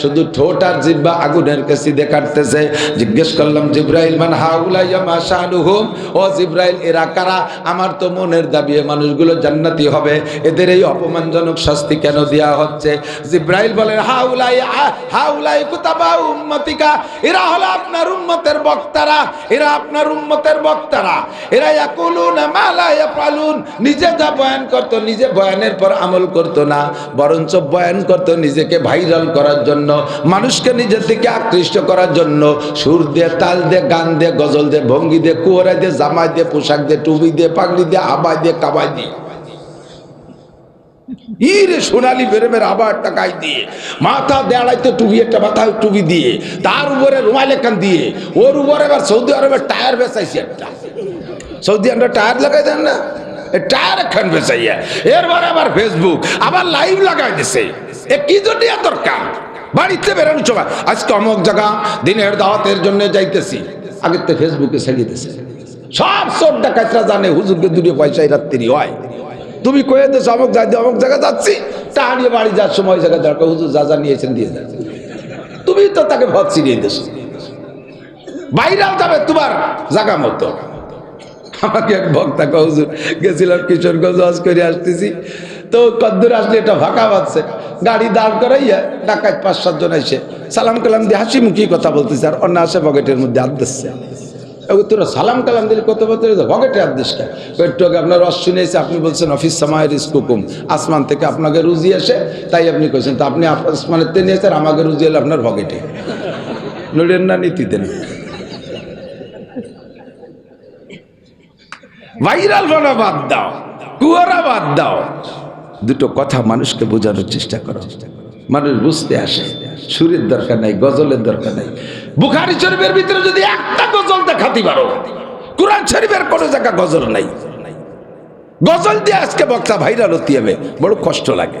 শুধু ঠোঁট আর জিব্বা আগুনের কাছে দেখাতেছে জিজ্ঞেস করলাম, জিব্রাইল, মান হাউলাইয়া মাশানুহুম ও জিব্রাইল, এরা কারা? আমার তো মনের দাবি মানুষগুলো জান্নাতি হবে। এদের এই অপমানজনক শাস্তি কেন দেয়া হচ্ছে? জিব্রাইল বলেন হাউলাই হাউলাই কুতাবা উম্মতিকা। এরা হলো আপনার উম্মতের বক্তারা। এরা আপনার উম্মতের বক্তারা। এরা ইয়াকুলুনা মা লা ইয়াফালুন নিজে যা বয়ান করত, নিজে বয়ানের পর আমল করত না। বরঞ্চ বয়ান করত, নিজেকে ভাইরাল করার জন্য, মানুষকে নিজের দিকে আকৃষ্ট করার জন্য, সুর দিয়ে, তাল দিয়ে, গান দিয়ে, গজল দিয়ে, ভঙ্গি দিয়ে, কুয়ারা দিয়ে, জামাই দিয়ে, পোশাক দিয়ে, টুপি দিয়ে, পাগড়ি দিয়ে আবাই দিয়ে, কাবাই দিয়ে। আবার টাকাই দিয়ে, মাথা টুপি, একটা টুপি দিয়ে, তার উপরে দিয়ে, ওর উপরে এবার সৌদি আরবের টায়ার বেচাইছে সৌদি টায়ার লাগাই দেন না? টায়ার এরপরে আবার ফেসবুক আবার লাইভ লাগাই দিছে। কি জন্য দরকার? বাড়িতে বেরোনো চোখা আজকে অমুক জায়গা, দিনের দাওয়াতের জন্য যাইতেছি। আগের তো ফেসবুকে দিছে সব সব ডাকাতরা জানে হুজুরকে দুটো পয়সায় রাত্রি হয়। তুমি কয়ে দেশ অমুক যাই অমুক জায়গা যাচ্ছি। নিয়ে বাড়ি যাওয়ার সময় জায়গা দরকার, হুজুর যা যা নিয়েছেন দিয়ে যাচ্ছে তুমি তো তাকে ভদ ছিনিয়ে দেশ বাইরাল যাবে তোমার জায়গা মতো। আমাকে এক ভক্তা হুজুর গেছিলাম কিশোরগঞ্জ করে আসতেছি। তো কদ্দুর আসলে এটা ফাঁকা পাচ্ছে গাড়ি দাঁড় করাইয়া ডাকাত পাঁচ সাতজন এসে সালাম কালাম দিয়ে হাসি মুখি কথা বলতেছে আর অন্য আসে পকেটের মধ্যে হাত দিচ্ছে। তোরা সালাম কালাম দিলে কত বছর ভগেটে আদেশটা আগে আপনার রস শুনেছে, আপনি বলছেন, অফিস সামায়ের ইস্কুকুম। আসমান থেকে আপনাকে রুজি আসে। তাই আপনি কইছেন, তো আপনি আসমানের তে নিয়েছেন আমাকে রুজি এলে আপনার ভগেটে। নড়েন না নীতি দেন ভাইরাল বানা বাদ দাও, কুয়ারা বাদ দাও। দুটো কথা মানুষকে বোঝানোর চেষ্টা করো। মানুষ বুঝতে আসে, সুরের দরকার নাই, গজলের দরকার নাই। বুখারি শরীফের ভিতরে যদি একটা গজল দেখাতে পারো, কোরআন শরীফের কোনো জায়গা গজল নাই। গজল দিয়ে আজকে বক্তা ভাইরাল হতে হবে, বড় কষ্ট লাগে।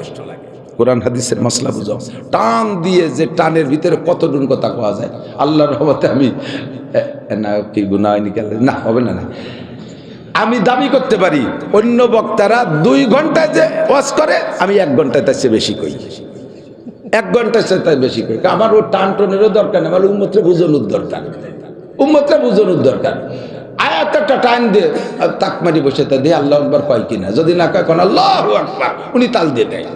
কোরআন হাদিসের মশলা বুঝো। টান দিয়ে যে টানের ভিতরে কতটুকু কথা পাওয়া যায়, আল্লাহর রহমতে আমি না, কি গুণা না, হবে না না। আমি দাবি করতে পারি, অন্য বক্তারা দুই ঘন্টায় যে ওয়াজ করে, আমি এক ঘন্টায় তার চেয়ে বেশি কই এক ঘণ্টার চেয়ে তার বেশি কই আমার ওর টান টনেরও দরকার নেই, আমার উম্মতরে বুঝানোর দরকার উম্মতরে বুঝানোর দরকার আয়াত একটা টাইম দিয়ে, তাকমারি তাক মারি বসে তা দিয়ে আল্লাহ আকবর কয় কিনা? যদি না কয় কোন আল্লাহ আকবর, উনি তাল দিয়ে দেয়।